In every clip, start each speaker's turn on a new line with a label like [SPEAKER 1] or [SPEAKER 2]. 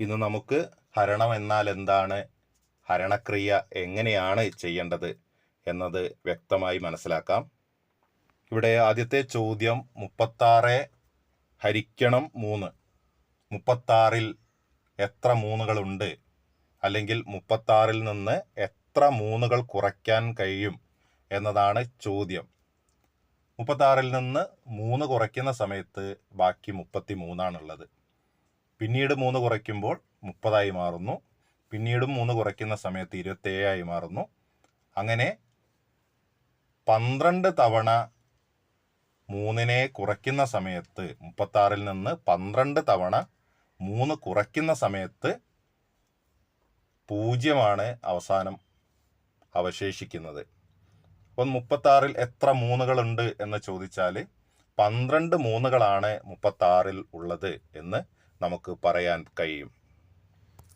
[SPEAKER 1] ഇന്ന് നമുക്ക് ഹരണം എന്നാൽ എന്താണ് ഹരണക്രിയ എങ്ങനെയാണ് ചെയ്യേണ്ടത് എന്നത് വ്യക്തമായി മനസ്സിലാക്കാം. ഇവിടെ ആദ്യത്തെ ചോദ്യം മുപ്പത്താറ് ഹരിക്കണം മൂന്ന്. മുപ്പത്താറിൽ എത്ര മൂന്നുകളുണ്ട്? അല്ലെങ്കിൽ മുപ്പത്താറിൽ നിന്ന് എത്ര മൂന്നുകൾ കുറയ്ക്കാൻ കഴിയും എന്നതാണ് ചോദ്യം. മുപ്പത്താറിൽ നിന്ന് മൂന്ന് കുറയ്ക്കുന്ന സമയത്ത് ബാക്കി മുപ്പത്തി മൂന്നാണുള്ളത് പിന്നീട് മൂന്ന് കുറയ്ക്കുമ്പോൾ മുപ്പതായി മാറുന്നു. പിന്നീടും മൂന്ന് കുറയ്ക്കുന്ന സമയത്ത് ഇരുപത്തേഴായി മാറുന്നു. അങ്ങനെ പന്ത്രണ്ട് തവണ മൂന്നിനെ കുറയ്ക്കുന്ന സമയത്ത് മുപ്പത്താറിൽ നിന്ന് പന്ത്രണ്ട് തവണ മൂന്ന് കുറയ്ക്കുന്ന സമയത്ത് പൂജ്യമാണ് അവസാനം അവശേഷിക്കുന്നത്. അപ്പം മുപ്പത്താറിൽ എത്ര മൂന്നുകളുണ്ട് എന്ന് ചോദിച്ചാൽ പന്ത്രണ്ട് മൂന്നുകളാണ് മുപ്പത്താറിൽ ഉള്ളത് എന്ന് നമുക്ക് പറയാൻ കഴിയും.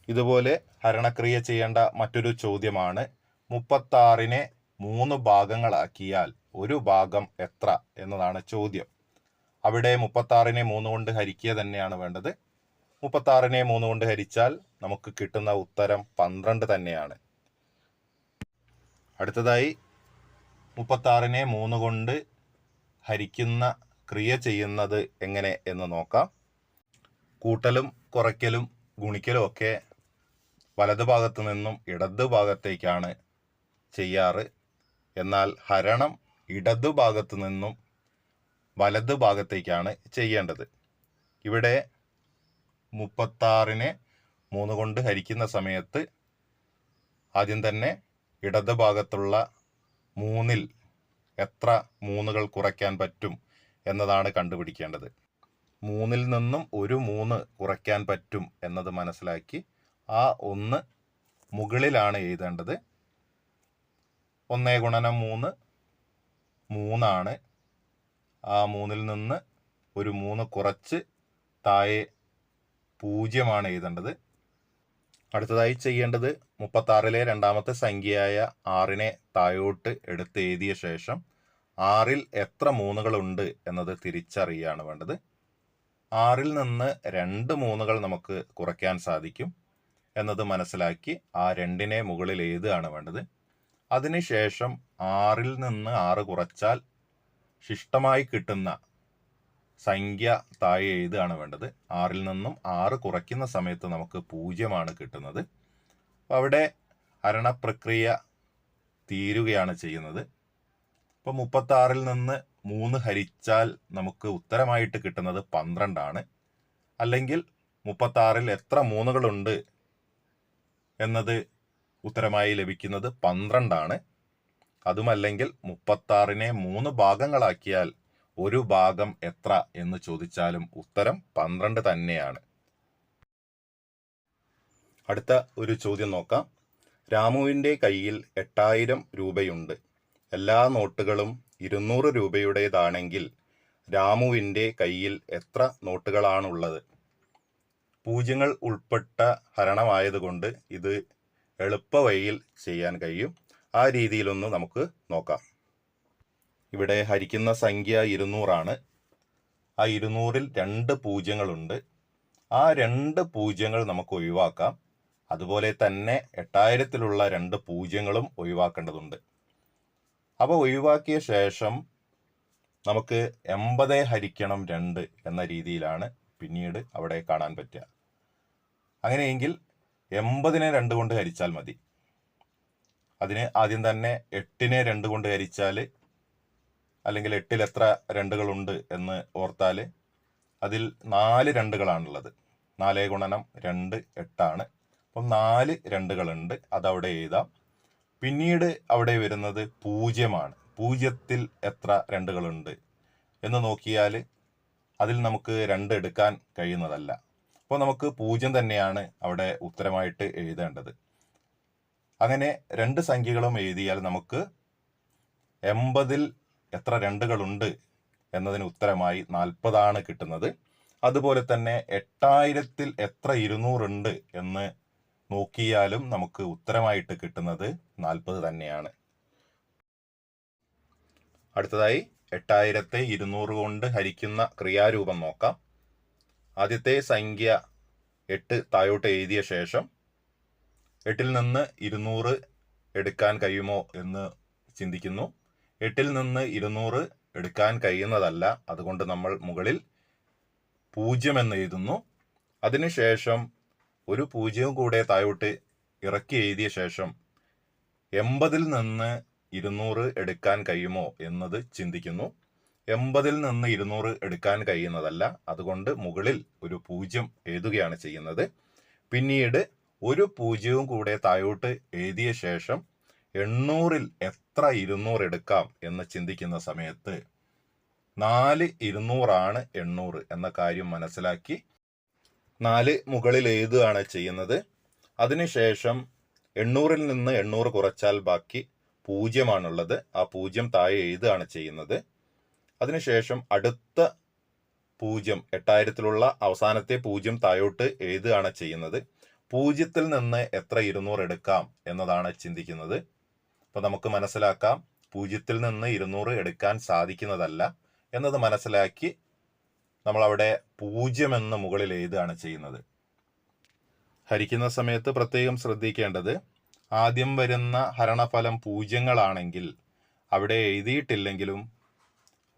[SPEAKER 1] ഇതുപോലെ ഹരണക്രിയ ചെയ്യേണ്ട മറ്റൊരു ചോദ്യമാണ്. മുപ്പത്താറിനെ മൂന്ന് ഭാഗങ്ങളാക്കിയാൽ ഒരു ഭാഗം എത്ര എന്നതാണ് ചോദ്യം. അവിടെ മുപ്പത്താറിനെ മൂന്ന് കൊണ്ട് ഹരിക്കുക തന്നെയാണ് വേണ്ടത്. മുപ്പത്താറിനെ മൂന്ന് കൊണ്ട് ഹരിച്ചാൽ നമുക്ക് കിട്ടുന്ന ഉത്തരം പന്ത്രണ്ട് തന്നെയാണ്. അടുത്തതായി മുപ്പത്താറിനെ മൂന്ന് കൊണ്ട് ഹരിക്കുന്ന ക്രിയ ചെയ്യുന്നത് എങ്ങനെ എന്ന് നോക്കാം. കൂട്ടലും കുറയ്ക്കലും ഗുണിക്കലും ഒക്കെ വലതു ഭാഗത്ത് നിന്നും ഇടത് ഭാഗത്തേക്കാണ് ചെയ്യാറ്. എന്നാൽ ഹരണം ഇടത് ഭാഗത്ത് നിന്നും വലത് ഭാഗത്തേക്കാണ് ചെയ്യേണ്ടത്. ഇവിടെ മുപ്പത്താറിനെ മൂന്ന് കൊണ്ട് ഹരിക്കുന്ന സമയത്ത് ആദ്യം തന്നെ ഇടത് ഭാഗത്തുള്ള മൂന്നിൽ എത്ര മൂന്നുകൾ കുറയ്ക്കാൻ പറ്റും എന്നതാണ് കണ്ടുപിടിക്കേണ്ടത്. മൂന്നിൽ നിന്നും ഒരു മൂന്ന് കുറയ്ക്കാൻ പറ്റും എന്നത് മനസ്സിലാക്കി ആ ഒന്ന് മുകളിലാണ് എഴുതേണ്ടത്. ഒന്നേ ഗുണനം മൂന്ന് മൂന്നാണ്. ആ മൂന്നിൽ നിന്ന് ഒരു മൂന്ന് കുറച്ച് താഴെ പൂജ്യമാണ് എഴുതേണ്ടത്. അടുത്തതായി ചെയ്യേണ്ടത് മുപ്പത്താറിലെ രണ്ടാമത്തെ സംഖ്യയായ ആറിനെ താഴോട്ട് എടുത്ത് എഴുതിയ ശേഷം ആറിൽ എത്ര മൂന്നുകളുണ്ട് എന്നത് തിരിച്ചറിയുകയാണ് വേണ്ടത്. ആറിൽ നിന്ന് രണ്ട് മൂന്നുകൾ നമുക്ക് കുറയ്ക്കാൻ സാധിക്കും എന്നത് മനസ്സിലാക്കി ആ രണ്ടിനെ മുകളിൽ എഴുതുകയാണ് വേണ്ടത്. അതിനുശേഷം ആറിൽ നിന്ന് ആറ് കുറച്ചാൽ ശിഷ്ടമായി കിട്ടുന്ന സംഖ്യ താഴെ എഴുതുകയാണ് വേണ്ടത്. ആറിൽ നിന്നും ആറ് കുറയ്ക്കുന്ന സമയത്ത് നമുക്ക് പൂജ്യമാണ് കിട്ടുന്നത്. അപ്പോൾ അവിടെ ഹരണപ്രക്രിയ തീരുകയാണ് ചെയ്യുന്നത്. ഇപ്പോൾ മുപ്പത്താറിൽ നിന്ന് മൂന്ന് ഹരിച്ചാൽ നമുക്ക് ഉത്തരമായിട്ട് കിട്ടുന്നത് പന്ത്രണ്ടാണ്. അല്ലെങ്കിൽ മുപ്പത്താറിൽ എത്ര മൂന്നുകളുണ്ട് എന്നത് ഉത്തരമായി ലഭിക്കുന്നത് പന്ത്രണ്ടാണ്. അതുമല്ലെങ്കിൽ മുപ്പത്താറിനെ മൂന്ന് ഭാഗങ്ങളാക്കിയാൽ ഒരു ഭാഗം എത്ര എന്ന് ചോദിച്ചാലും ഉത്തരം പന്ത്രണ്ട് തന്നെയാണ്. അടുത്ത ഒരു ചോദ്യം നോക്കാം. രാമുവിന്റെ കയ്യിൽ എട്ടായിരം രൂപയുണ്ട്. എല്ലാ നോട്ടുകളും ഇരുന്നൂറ് രൂപയുടേതാണെങ്കിൽ രാമുവിന്റെ കയ്യിൽ എത്ര നോട്ടുകളാണുള്ളത്? പൂജ്യങ്ങൾ ഉൾപ്പെട്ട ഹരണമായതുകൊണ്ട് ഇത് എളുപ്പവഴിയിൽ ചെയ്യാൻ കഴിയും. ആ രീതിയിലൊന്ന് നമുക്ക് നോക്കാം. ഇവിടെ ഹരിക്കുന്ന സംഖ്യ ഇരുന്നൂറാണ്. ആ ഇരുന്നൂറിൽ രണ്ട് പൂജ്യങ്ങളുണ്ട്. ആ രണ്ട് പൂജ്യങ്ങൾ നമുക്ക് ഒഴിവാക്കാം. അതുപോലെ തന്നെ എട്ടായിരത്തിലുള്ള രണ്ട് പൂജ്യങ്ങളും ഒഴിവാക്കേണ്ടതുണ്ട്. അപ്പോൾ ഒഴിവാക്കിയ ശേഷം നമുക്ക് എൺപത് ഹരിക്കണം രണ്ട് എന്ന രീതിയിലാണ് പിന്നീട് അവിടെ കാണാൻ പറ്റുക. അങ്ങനെയെങ്കിൽ എൺപതിനെ രണ്ട് കൊണ്ട് ഹരിച്ചാൽ മതി. അതിന് ആദ്യം തന്നെ എട്ടിനെ രണ്ട് കൊണ്ട് ഹരിച്ചാൽ അല്ലെങ്കിൽ എട്ടിൽ എത്ര രണ്ടുകളുണ്ട് എന്ന് ഓർത്താൽ അതിൽ നാല് രണ്ടുകളാണുള്ളത്. നാല് ഗുണനം രണ്ട് എട്ടാണ്. അപ്പം നാല് രണ്ടുകളുണ്ട്. അതവിടെ എഴുതാം. പിന്നീട് അവിടെ വരുന്നത് പൂജ്യമാണ്. പൂജ്യത്തിൽ എത്ര രണ്ടുകളുണ്ട് എന്ന് നോക്കിയാൽ അതിൽ നമുക്ക് രണ്ട് എടുക്കാൻ കഴിയുന്നതല്ല. അപ്പോൾ നമുക്ക് പൂജ്യം തന്നെയാണ് അവിടെ ഉത്തരമായിട്ട് എഴുതേണ്ടത്. അങ്ങനെ രണ്ട് സംഖ്യകളും എഴുതിയാൽ നമുക്ക് എൺപതിൽ എത്ര രണ്ടുകളുണ്ട് എന്നതിന് ഉത്തരമായി നാൽപ്പതാണ് കിട്ടുന്നത്. അതുപോലെ തന്നെ എട്ടായിരത്തിൽ എത്ര ഇരുന്നൂറുണ്ട് എന്ന് നോക്കിയാലും നമുക്ക് ഉത്തരമായിട്ട് കിട്ടുന്നത് നാൽപ്പത് തന്നെയാണ്. അടുത്തതായി എട്ടായിരത്തെ ഇരുന്നൂറ് കൊണ്ട് ഹരിക്കുന്ന ക്രിയാരൂപം നോക്കാം. ആദ്യത്തെ സംഖ്യ എട്ട് താഴോട്ട് എഴുതിയ ശേഷം എട്ടിൽ നിന്ന് ഇരുന്നൂറ് എടുക്കാൻ കഴിയുമോ എന്ന് ചിന്തിക്കുന്നു. എട്ടിൽ നിന്ന് ഇരുന്നൂറ് എടുക്കാൻ കഴിയുന്നതല്ല. അതുകൊണ്ട് നമ്മൾ മുകളിൽ പൂജ്യം എന്ന് എഴുതുന്നു. അതിനുശേഷം ഒരു പൂജ്യവും കൂടെ താഴോട്ട് ഇറക്കി എഴുതിയ ശേഷം എൺപതിൽ നിന്ന് ഇരുന്നൂറ് എടുക്കാൻ കഴിയുമോ എന്നത് ചിന്തിക്കുന്നു. എൺപതിൽ നിന്ന് ഇരുന്നൂറ് എടുക്കാൻ കഴിയുന്നതല്ല. അതുകൊണ്ട് മുകളിൽ ഒരു പൂജ്യം എഴുതുകയാണ് ചെയ്യുന്നത്. പിന്നീട് ഒരു പൂജ്യവും കൂടെ താഴോട്ട് എഴുതിയ ശേഷം എണ്ണൂറിൽ എത്ര ഇരുന്നൂറ് എടുക്കാം എന്ന് ചിന്തിക്കുന്ന സമയത്ത് നാല് ഇരുന്നൂറാണ് എണ്ണൂറ് എന്ന കാര്യം മനസ്സിലാക്കി നാല് മുകളിൽ എഴുതുകയാണ് ചെയ്യുന്നത്. അതിനുശേഷം എണ്ണൂറിൽ നിന്ന് എണ്ണൂറ് കുറച്ചാൽ ബാക്കി പൂജ്യമാണുള്ളത്. ആ പൂജ്യം താഴെ എഴുതുകയാണ് ചെയ്യുന്നത്. അതിനുശേഷം അടുത്ത പൂജ്യം എട്ടായിരത്തിലുള്ള അവസാനത്തെ പൂജ്യം താഴോട്ട് എഴുതുകയാണ് ചെയ്യുന്നത്. പൂജ്യത്തിൽ നിന്ന് എത്ര ഇരുന്നൂറ് എടുക്കാം എന്നതാണ് ചിന്തിക്കുന്നത്. അപ്പോൾ നമുക്ക് മനസ്സിലാക്കാം. പൂജ്യത്തിൽ നിന്ന് ഇരുന്നൂറ് എടുക്കാൻ സാധിക്കുന്നതല്ല. എന്നത് മനസ്സിലാക്കി നമ്മൾ അവിടെ പൂജ്യം എന്ന മുകളിൽ എഴുതുകയാണ് ചെയ്യുന്നത്. ഹരിക്കുന്ന സമയത്ത് പ്രത്യേകം ശ്രദ്ധിക്കേണ്ടത് ആദ്യം വരുന്ന ഹരണഫലം പൂജ്യങ്ങളാണെങ്കിൽ അവിടെ എഴുതിയിട്ടില്ലെങ്കിലും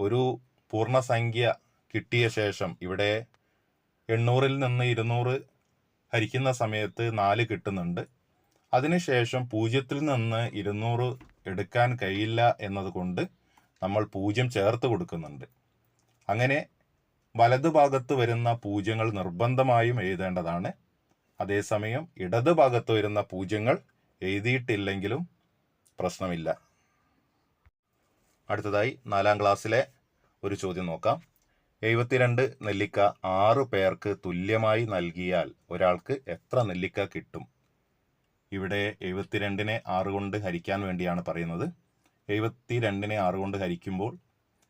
[SPEAKER 1] ഒരു പൂർണസംഖ്യ കിട്ടിയ ശേഷം ഇവിടെ എണ്ണൂറിൽ നിന്ന് ഇരുന്നൂറ് ഹരിക്കുന്ന സമയത്ത് നാല് കിട്ടുന്നുണ്ട്. അതിനുശേഷം പൂജ്യത്തിൽ നിന്ന് ഇരുന്നൂറ് എടുക്കാൻ കഴിയില്ല എന്നതുകൊണ്ട് നമ്മൾ പൂജ്യം ചേർത്ത് കൊടുക്കുന്നുണ്ട്. അങ്ങനെ വലതുഭാഗത്ത് വരുന്ന പൂജ്യങ്ങൾ നിർബന്ധമായും എഴുതേണ്ടതാണ്. അതേസമയം ഇടത് ഭാഗത്ത് വരുന്ന പൂജ്യങ്ങൾ എഴുതിയിട്ടില്ലെങ്കിലും പ്രശ്നമില്ല. അടുത്തതായി നാലാം ക്ലാസ്സിലെ ഒരു ചോദ്യം നോക്കാം. എഴുപത്തിരണ്ട് നെല്ലിക്ക ആറ് പേർക്ക് തുല്യമായി നൽകിയാൽ ഒരാൾക്ക് എത്ര നെല്ലിക്ക കിട്ടും? ഇവിടെ എഴുപത്തിരണ്ടിനെ ആറ് കൊണ്ട് ഹരിക്കാൻ വേണ്ടിയാണ് പറയുന്നത്. എഴുപത്തിരണ്ടിനെ ആറ് കൊണ്ട് ഹരിക്കുമ്പോൾ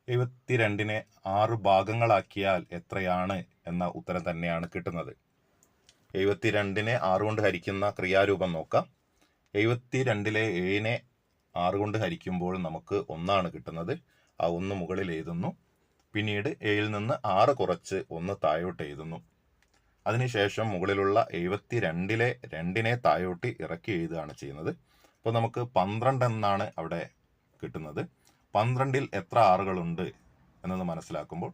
[SPEAKER 1] എഴുപത്തിരണ്ടിനെ ആറ് ഭാഗങ്ങളാക്കിയാൽ എത്രയാണ് എന്ന ഉത്തരം തന്നെയാണ് കിട്ടുന്നത്. എഴുപത്തിരണ്ടിനെ ആറ് കൊണ്ട് ഹരിക്കുന്ന ക്രിയാരൂപം നോക്കാം. എഴുപത്തിരണ്ടിലെ ഏഴിനെ ആറ് കൊണ്ട് ഹരിക്കുമ്പോൾ നമുക്ക് ഒന്നാണ് കിട്ടുന്നത്. ആ ഒന്ന് മുകളിൽ എഴുതുന്നു. പിന്നീട് ഏഴിൽ നിന്ന് ആറ് കുറച്ച് ഒന്ന് താഴോട്ട് എഴുതുന്നു. അതിനുശേഷം മുകളിലുള്ള എഴുപത്തി രണ്ടിലെ രണ്ടിനെ താഴോട്ട് ഇറക്കി എഴുതുകയാണ് ചെയ്യുന്നത്. അപ്പോൾ നമുക്ക് പന്ത്രണ്ട് എന്നാണ് അവിടെ കിട്ടുന്നത്. പന്ത്രണ്ടിൽ എത്ര ആറുകളുണ്ട് എന്നത് മനസ്സിലാക്കുമ്പോൾ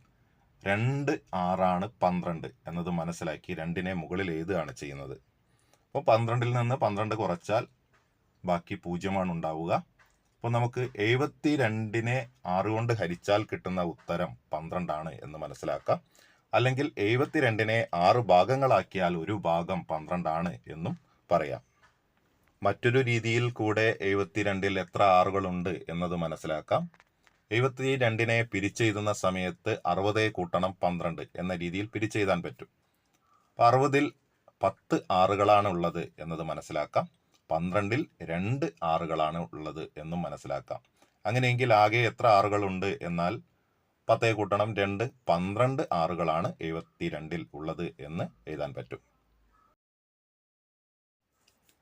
[SPEAKER 1] രണ്ട് ആറാണ് പന്ത്രണ്ട് എന്നത് മനസ്സിലാക്കി രണ്ടിനെ മുകളിൽ എഴുതുകയാണ് ചെയ്യുന്നത്. അപ്പോൾ പന്ത്രണ്ടിൽ നിന്ന് പന്ത്രണ്ട് കുറച്ചാൽ ബാക്കി പൂജ്യമാണ് ഉണ്ടാവുക. അപ്പോൾ നമുക്ക് എഴുപത്തി രണ്ടിനെ ആറ് കൊണ്ട് ഹരിച്ചാൽ കിട്ടുന്ന ഉത്തരം പന്ത്രണ്ടാണ് എന്ന് മനസ്സിലാക്കാം. അല്ലെങ്കിൽ എഴുപത്തിരണ്ടിനെ ആറ് ഭാഗങ്ങളാക്കിയാൽ ഒരു ഭാഗം പന്ത്രണ്ടാണ് എന്നും പറയാം. മറ്റൊരു രീതിയിൽ കൂടെ എഴുപത്തിരണ്ടിൽ എത്ര ആറുകളുണ്ട് എന്നത് മനസ്സിലാക്കാം. എഴുപത്തി രണ്ടിനെ പിരിച്ചെഴുതുന്ന സമയത്ത് അറുപതേ കൂട്ടണം പന്ത്രണ്ട് എന്ന രീതിയിൽ പിരിച്ചെഴുതാൻ പറ്റും. അപ്പം അറുപതിൽ പത്ത് ആറുകളാണ് ഉള്ളത് എന്നത് മനസ്സിലാക്കാം. പന്ത്രണ്ടിൽ രണ്ട് ആറുകളാണ് ഉള്ളത് എന്നും മനസ്സിലാക്കാം. അങ്ങനെയെങ്കിൽ ആകെ എത്ര ആറുകളുണ്ട് എന്നാൽ പത്തേ കൂട്ടണം രണ്ട് പന്ത്രണ്ട് ആറുകളാണ് എഴുപത്തി രണ്ടിൽ ഉള്ളത് എന്ന് എഴുതാൻ പറ്റും.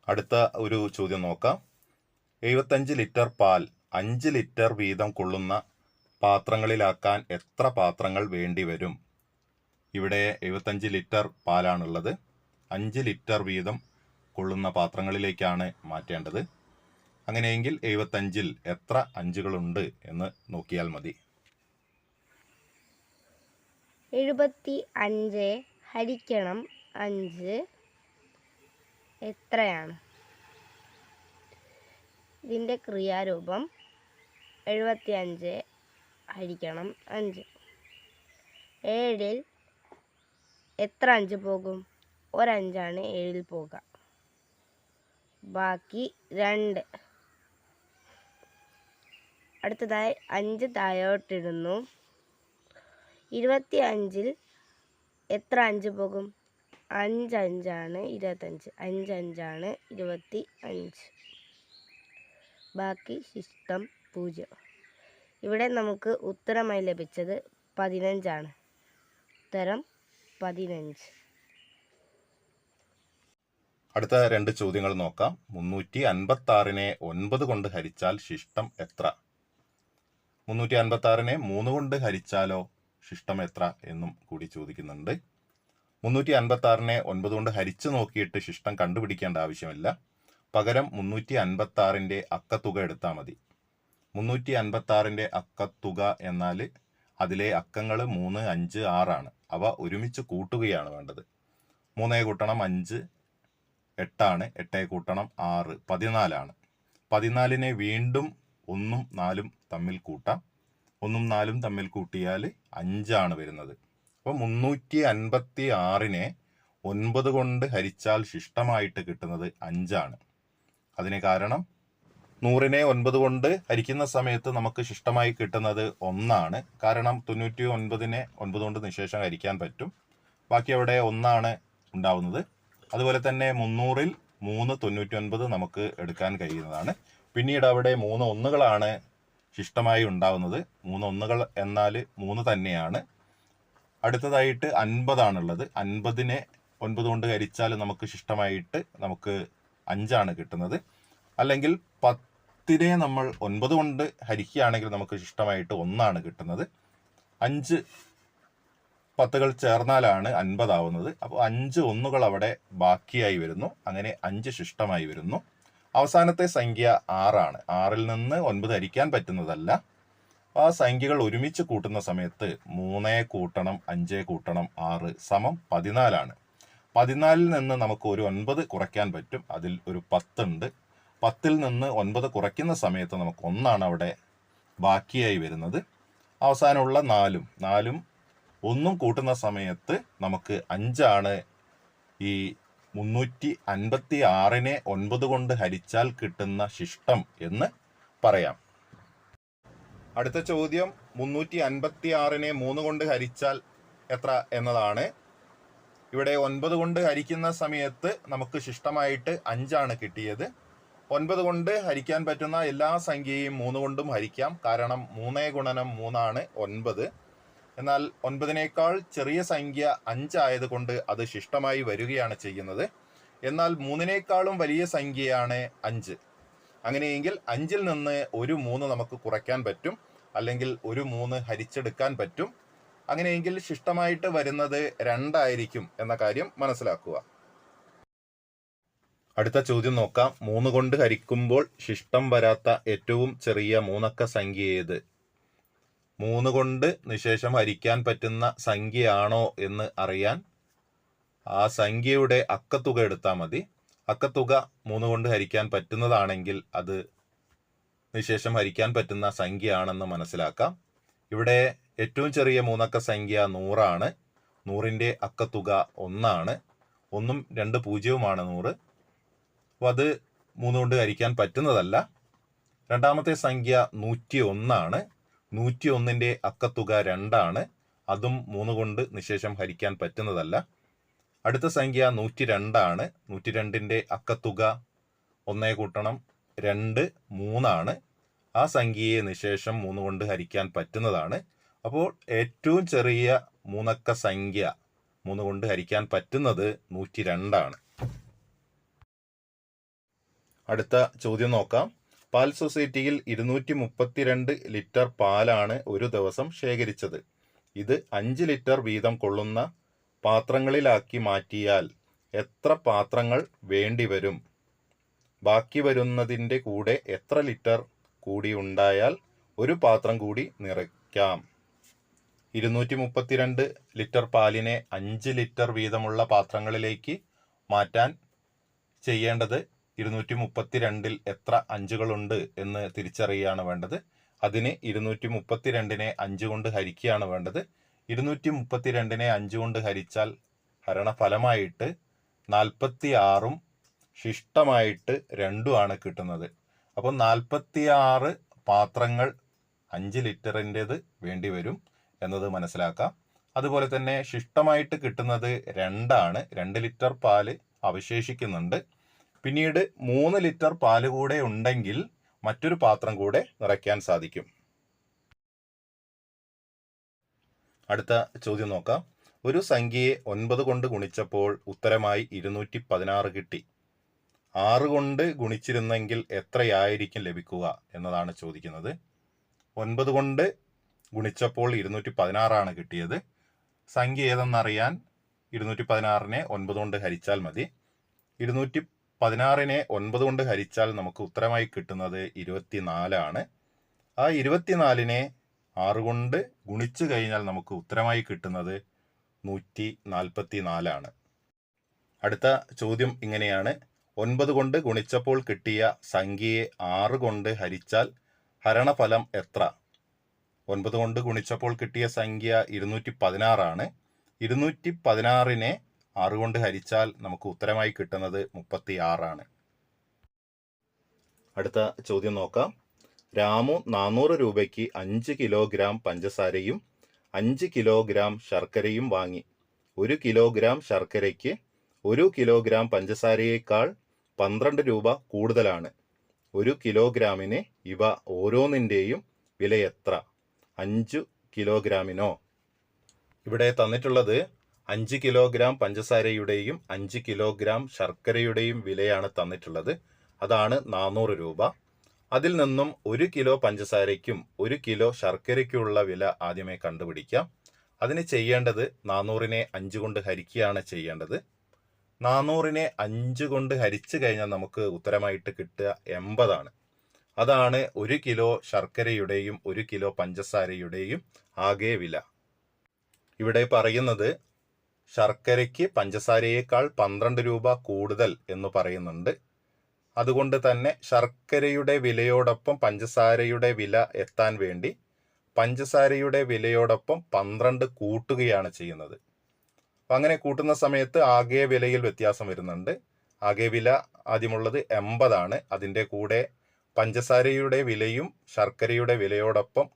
[SPEAKER 1] അടുത്ത ഒരു ചോദ്യം നോക്കാം. എഴുപത്തഞ്ച് ലിറ്റർ പാൽ അഞ്ച് ലിറ്റർ വീതം കൊള്ളുന്ന പാത്രങ്ങളിലാക്കാൻ എത്ര പാത്രങ്ങൾ വേണ്ടി വരും? ഇവിടെ എഴുപത്തഞ്ച് ലിറ്റർ പാലാണുള്ളത്. അഞ്ച് ലിറ്റർ വീതം കൊള്ളുന്ന പാത്രങ്ങളിലേക്കാണ് മാറ്റേണ്ടത്. അങ്ങനെയെങ്കിൽ എഴുപത്തഞ്ചിൽ എത്ര അഞ്ചുകളുണ്ട് എന്ന് നോക്കിയാൽ മതി.
[SPEAKER 2] എഴുപത്തി അഞ്ച് ഹരിക്കണം അഞ്ച് എത്രയാണ്? ഇതിന്റെ ക്രിയാരൂപം എഴുപത്തി അഞ്ച് ഹരിക്കണം അഞ്ച്. ഏഴിൽ എത്ര അഞ്ച് പോകും? ഒരഞ്ചാണ് ഏഴിൽ പോകുക ബാക്കി രണ്ട്. അടുത്തതായി അഞ്ച് താഴോട്ടിടുന്നു. ഇരുപത്തി അഞ്ചിൽ എത്ര അഞ്ച് പോകും? അഞ്ച് അഞ്ചാണ് ഇരുപത്തഞ്ച്. അഞ്ച് അഞ്ചാണ് ഇരുപത്തി അഞ്ച്. ബാക്കി ശിഷ്ടം പൂജ്യം. ഇവിടെ നമുക്ക് ഉത്തരമായി ലഭിച്ചത് പതിനഞ്ചാണ്. ഉത്തരം പതിനഞ്ച്.
[SPEAKER 1] അടുത്ത രണ്ട് ചോദ്യങ്ങൾ നോക്കാം. മുന്നൂറ്റി അൻപത്തി ആറിനെ ഒൻപത് കൊണ്ട് ഹരിച്ചാൽ ശിഷ്ടം എത്ര? മുന്നൂറ്റി അൻപത്തി ആറിനെ മൂന്ന് കൊണ്ട് ഹരിച്ചാലോ ശിഷ്ടം എത്ര എന്നും കൂടി ചോദിക്കുന്നുണ്ട്. മുന്നൂറ്റി അൻപത്തി ആറിനെ ഒൻപത് കൊണ്ട് ഹരിച്ചു നോക്കിയിട്ട് ശിഷ്ടം കണ്ടുപിടിക്കേണ്ട ആവശ്യമില്ല. പകരം മുന്നൂറ്റി അൻപത്തി ആറിന്റെ അക്കത്തുക എടുത്താൽ മതി. മുന്നൂറ്റി അൻപത്തി ആറിന്റെ അക്കത്തുക എന്നാൽ അതിലെ അക്കങ്ങൾ മൂന്ന് അഞ്ച് ആറാണ്. അവ ഒരുമിച്ച് കൂട്ടുകയാണ് വേണ്ടത്. മൂന്നേ കൂട്ടണം അഞ്ച് എട്ടാണ്. എട്ടേ കൂട്ടണം ആറ് പതിനാലാണ്. പതിനാലിനെ വീണ്ടും ഒന്നും നാലും തമ്മിൽ കൂട്ടാം. ഒന്നും നാലും തമ്മിൽ കൂട്ടിയാൽ അഞ്ചാണ് വരുന്നത്. അപ്പോൾ മുന്നൂറ്റി അൻപത്തി ആറിനെ ഒൻപത് കൊണ്ട് ഹരിച്ചാൽ ശിഷ്ടമായിട്ട് കിട്ടുന്നത് അഞ്ചാണ്. അതിന് കാരണം നൂറിനെ ഒൻപത് കൊണ്ട് ഹരിക്കുന്ന സമയത്ത് നമുക്ക് ശിഷ്ടമായി കിട്ടുന്നത് ഒന്നാണ്. കാരണം തൊണ്ണൂറ്റി ഒൻപതിനെ ഒൻപത് കൊണ്ട് നിശേഷം ഹരിക്കാൻ പറ്റും. ബാക്കി അവിടെ ഒന്നാണ് ഉണ്ടാവുന്നത്. അതുപോലെ തന്നെ മുന്നൂറിൽ മൂന്ന് തൊണ്ണൂറ്റി ഒൻപത് നമുക്ക് എടുക്കാൻ കഴിയുന്നതാണ്. പിന്നീട് അവിടെ മൂന്ന് ഒന്നുകളാണ് ശിഷ്ടമായി ഉണ്ടാവുന്നത്. മൂന്ന് ഒന്നുകൾ എന്നാൽ മൂന്ന് തന്നെയാണ്. അടുത്തതായിട്ട് അൻപതാണുള്ളത്. അൻപതിനെ ഒൻപത് കൊണ്ട് ഹരിച്ചാൽ നമുക്ക് ശിഷ്ടമായിട്ട് നമുക്ക് അഞ്ചാണ് കിട്ടുന്നത്. അല്ലെങ്കിൽ പത്തിനെ നമ്മൾ ഒൻപത് കൊണ്ട് ഹരിക്കുകയാണെങ്കിൽ നമുക്ക് ശിഷ്ടമായിട്ട് ഒന്നാണ് കിട്ടുന്നത്. അഞ്ച് പത്തുകൾ ചേർന്നാലാണ് അൻപതാവുന്നത്. അപ്പോൾ അഞ്ച് ഒന്നുകൾ അവിടെ ബാക്കിയായി വരുന്നു. അങ്ങനെ അഞ്ച് ശിഷ്ടമായി വരുന്നു. അവസാനത്തെ സംഖ്യ ആറാണ്. ആറിൽ നിന്ന് ഒൻപത് ഹരിക്കാൻ പറ്റുന്നതല്ല. ആ സംഖ്യകൾ ഒരുമിച്ച് കൂട്ടുന്ന സമയത്ത് മൂന്നേ കൂട്ടണം അഞ്ചേ കൂട്ടണം ആറ് സമം പതിനാലാണ്. പതിനാലിൽ നിന്ന് നമുക്ക് ഒരു ഒൻപത് കുറയ്ക്കാൻ പറ്റും. അതിൽ ഒരു പത്തുണ്ട്. പത്തിൽ നിന്ന് ഒൻപത് കുറയ്ക്കുന്ന സമയത്ത് നമുക്ക് ഒന്നാണ് അവിടെ ബാക്കിയായി വരുന്നത്. അവസാനമുള്ള നാലും. നാലും ഒന്നും കൂട്ടുന്ന സമയത്ത് നമുക്ക് അഞ്ചാണ്. ഈ മുന്നൂറ്റി അൻപത്തി ആറിനെ ഒൻപത് കൊണ്ട് ഹരിച്ചാൽ കിട്ടുന്ന ശിഷ്ടം എന്ന് പറയാം. അടുത്ത ചോദ്യം മുന്നൂറ്റി അൻപത്തി ആറിനെ മൂന്ന് കൊണ്ട് ഹരിച്ചാൽ എത്ര എന്നതാണ്. ഇവിടെ ഒൻപത് കൊണ്ട് ഹരിക്കുന്ന സമയത്ത് നമുക്ക് ശിഷ്ടമായിട്ട് അഞ്ചാണ് കിട്ടിയത്. ഒൻപത് കൊണ്ട് ഹരിക്കാൻ പറ്റുന്ന എല്ലാ സംഖ്യയും മൂന്ന് കൊണ്ടും ഹരിക്കാം. കാരണം മൂന്നേ ഗുണനം മൂന്നാണ് ഒൻപത്. എന്നാൽ ഒൻപതിനേക്കാൾ ചെറിയ സംഖ്യ അഞ്ചായതുകൊണ്ട് അത് ശിഷ്ടമായി വരികയാണ് ചെയ്യുന്നത്. എന്നാൽ മൂന്നിനേക്കാളും വലിയ സംഖ്യയാണ് അഞ്ച്. അങ്ങനെയെങ്കിൽ അഞ്ചിൽ നിന്ന് ഒരു മൂന്ന് നമുക്ക് കുറയ്ക്കാൻ പറ്റും. അല്ലെങ്കിൽ ഒരു മൂന്ന് ഹരിച്ചെടുക്കാൻ പറ്റും. അങ്ങനെയെങ്കിൽ ശിഷ്ടമായിട്ട് വരുന്നത് രണ്ടായിരിക്കും എന്ന കാര്യം മനസ്സിലാക്കുക. അടുത്ത ചോദ്യം നോക്കാം. മൂന്ന് കൊണ്ട് ഹരിക്കുമ്പോൾ ശിഷ്ടം വരാത്ത ഏറ്റവും ചെറിയ മൂന്നക്ക സംഖ്യ ഏത്? മൂന്ന് കൊണ്ട് നിശേഷം ഹരിക്കാൻ പറ്റുന്ന സംഖ്യയാണോ എന്ന് അറിയാൻ ആ സംഖ്യയുടെ അക്കത്തുക എടുത്താൽ മതി. അക്കത്തുക മൂന്ന് കൊണ്ട് ഹരിക്കാൻ പറ്റുന്നതാണെങ്കിൽ അത് നിശേഷം ഹരിക്കാൻ പറ്റുന്ന സംഖ്യയാണെന്ന് മനസ്സിലാക്കാം. ഇവിടെ ഏറ്റവും ചെറിയ മൂന്നക്ക സംഖ്യ നൂറാണ്. നൂറിന്റെ അക്കത്തുക ഒന്നാണ്. ഒന്നും രണ്ട് പൂജ്യവുമാണ് നൂറ്. അപ്പോൾ അത് മൂന്ന് കൊണ്ട് ഹരിക്കാൻ പറ്റുന്നതല്ല. രണ്ടാമത്തെ സംഖ്യ നൂറ്റി ഒന്നാണ് നൂറ്റി ഒന്നിന്റെ അക്കത്തുക രണ്ടാണ്. അതും മൂന്ന് കൊണ്ട് നിശേഷം ഹരിക്കാൻ പറ്റുന്നതല്ല. അടുത്ത സംഖ്യ നൂറ്റി രണ്ടാണ് നൂറ്റി രണ്ടിന്റെ അക്കത്തുക ഒന്നേ കൂട്ടണം. രണ്ട് മൂന്നാണ്. ആ സംഖ്യയെ നിശേഷം മൂന്ന് കൊണ്ട് ഹരിക്കാൻ പറ്റുന്നതാണ്. അപ്പോൾ ഏറ്റവും ചെറിയ മൂന്നക്ക സംഖ്യ മൂന്ന് കൊണ്ട് ഹരിക്കാൻ പറ്റുന്നത് നൂറ്റി രണ്ടാണ് അടുത്ത ചോദ്യം നോക്കാം. പാൽ സൊസൈറ്റിയിൽ ഇരുന്നൂറ്റി മുപ്പത്തിരണ്ട് ലിറ്റർ പാലാണ് ഒരു ദിവസം ശേഖരിച്ചത്. ഇത് അഞ്ച് ലിറ്റർ വീതം കൊള്ളുന്ന പാത്രങ്ങളിലാക്കി മാറ്റിയാൽ എത്ര പാത്രങ്ങൾ വേണ്ടിവരും? ബാക്കി വരുന്നതിന്റെ കൂടെ എത്ര ലിറ്റർ കൂടി ഉണ്ടായാൽ ഒരു പാത്രം കൂടി നിറയ്ക്കാം. ഇരുന്നൂറ്റി മുപ്പത്തിരണ്ട് ലിറ്റർ പാലിനെ അഞ്ച് ലിറ്റർ വീതമുള്ള പാത്രങ്ങളിലേക്ക് മാറ്റാൻ ചെയ്യേണ്ടത് ഇരുന്നൂറ്റി മുപ്പത്തിരണ്ടിൽ എത്ര അഞ്ചുകളുണ്ട് എന്ന് തിരിച്ചറിയുകയാണ് വേണ്ടത്. അതിന് ഇരുന്നൂറ്റി മുപ്പത്തിരണ്ടിനെ അഞ്ച് കൊണ്ട് ഹരിക്കുകയാണ് വേണ്ടത്. ഇരുന്നൂറ്റി മുപ്പത്തിരണ്ടിനെ അഞ്ച് കൊണ്ട് ഹരിച്ചാൽ ഹരണഫലമായിട്ട് നാൽപ്പത്തി ആറും ശിഷ്ടമായിട്ട് രണ്ടുമാണ് കിട്ടുന്നത്. അപ്പോൾ നാൽപ്പത്തി ആറ് പാത്രങ്ങൾ അഞ്ച് ലിറ്ററിന്റെത് വേണ്ടി വരും എന്നത് മനസ്സിലാക്കാം. അതുപോലെ തന്നെ ശിഷ്ടമായിട്ട് കിട്ടുന്നത് രണ്ടാണ്. രണ്ട് ലിറ്റർ പാൽ അവശേഷിക്കുന്നുണ്ട്. പിന്നീട് മൂന്ന് ലിറ്റർ പാൽ കൂടെ ഉണ്ടെങ്കിൽ മറ്റൊരു പാത്രം കൂടെ നിറയ്ക്കാൻ സാധിക്കും. അടുത്ത ചോദ്യം നോക്കാം. ഒരു സംഖ്യയെ ഒൻപത് കൊണ്ട് ഗുണിച്ചപ്പോൾ ഉത്തരമായി ഇരുന്നൂറ്റി പതിനാറ് കിട്ടി. ആറ് കൊണ്ട് ഗുണിച്ചിരുന്നെങ്കിൽ എത്രയായിരിക്കും ലഭിക്കുക എന്നതാണ് ചോദിക്കുന്നത്. ഒൻപത് കൊണ്ട് ഗുണിച്ചപ്പോൾ ഇരുന്നൂറ്റി പതിനാറാണ് കിട്ടിയത്. സംഖ്യ ഏതെന്നറിയാൻ ഇരുന്നൂറ്റി പതിനാറിനെ ഒൻപത് കൊണ്ട് ഹരിച്ചാൽ മതി. ഇരുന്നൂറ്റി പതിനാറിനെ ഒൻപത് കൊണ്ട് ഹരിച്ചാൽ നമുക്ക് ഉത്തരമായി കിട്ടുന്നത് ഇരുപത്തിനാലാണ്. ആ ഇരുപത്തിനാലിനെ ആറ് കൊണ്ട് ഗുണിച്ചു കഴിഞ്ഞാൽ നമുക്ക് ഉത്തരമായി കിട്ടുന്നത് നൂറ്റി നാൽപ്പത്തി നാലാണ് അടുത്ത ചോദ്യം ഇങ്ങനെയാണ്. ഒൻപത് കൊണ്ട് ഗുണിച്ചപ്പോൾ കിട്ടിയ സംഖ്യയെ ആറ് കൊണ്ട് ഹരിച്ചാൽ ഹരണഫലം എത്ര? ഒൻപത് കൊണ്ട് ഗുണിച്ചപ്പോൾ കിട്ടിയ സംഖ്യ ഇരുന്നൂറ്റി പതിനാറാണ് ഇരുന്നൂറ്റി പതിനാറിനെ ആറ് കൊണ്ട് ഹരിച്ചാൽ നമുക്ക് ഉത്തരമായി കിട്ടുന്നത് മുപ്പത്തി ആറാണ് അടുത്ത ചോദ്യം നോക്കാം. രാമു നാനൂറ് രൂപയ്ക്ക് അഞ്ച് കിലോഗ്രാം പഞ്ചസാരയും അഞ്ച് കിലോഗ്രാം ശർക്കരയും വാങ്ങി. ഒരു കിലോഗ്രാം ശർക്കരയ്ക്ക് ഒരു കിലോഗ്രാം പഞ്ചസാരയേക്കാൾ പന്ത്രണ്ട് രൂപ കൂടുതലാണ്. ഒരു കിലോഗ്രാമിന് ഇവ ഓരോന്നിന്റെയും എത്ര? അഞ്ചു കിലോഗ്രാമിനോ? ഇവിടെ തന്നിട്ടുള്ളത് അഞ്ച് കിലോഗ്രാം പഞ്ചസാരയുടെയും അഞ്ച് കിലോഗ്രാം ശർക്കരയുടെയും വിലയാണ് തന്നിട്ടുള്ളത്. അതാണ് നാനൂറ് രൂപ. അതിൽ നിന്നും ഒരു കിലോ പഞ്ചസാരയ്ക്കും ഒരു കിലോ ശർക്കരയ്ക്കുമുള്ള വില ആദ്യമേ കണ്ടുപിടിക്കാം. അതിന് ചെയ്യേണ്ടത് നാനൂറിനെ അഞ്ച് കൊണ്ട് ഹരിക്കുകയാണ് ചെയ്യേണ്ടത്. നാനൂറിനെ അഞ്ച് കൊണ്ട് ഹരിച്ചു കഴിഞ്ഞാൽ നമുക്ക് ഉത്തരമായിട്ട് കിട്ടുക എൺപതാണ്. അതാണ് ഒരു കിലോ ശർക്കരയുടെയും ഒരു കിലോ പഞ്ചസാരയുടെയും ആകെ വില. ഇവിടെ പറയുന്നത് ശർക്കരയ്ക്ക് പഞ്ചസാരയേക്കാൾ പന്ത്രണ്ട് രൂപ കൂടുതൽ എന്ന് പറയുന്നുണ്ട്. അതുകൊണ്ട് തന്നെ ശർക്കരയുടെ വിലയോടൊപ്പം പഞ്ചസാരയുടെ വില എത്താൻ വേണ്ടി പഞ്ചസാരയുടെ വിലയോടൊപ്പം പന്ത്രണ്ട് കൂട്ടുകയാണ് ചെയ്യുന്നത്. അപ്പം അങ്ങനെ കൂട്ടുന്ന സമയത്ത് ആകെ വിലയിൽ വ്യത്യാസം വരുന്നുണ്ട്. ആകെ വില ആദ്യമുള്ളത് എൺപതാണ്. അതിന്റെ കൂടെ പഞ്ചസാരയുടെ വിലയും ശർക്കരയുടെ വിലയോടൊപ്പം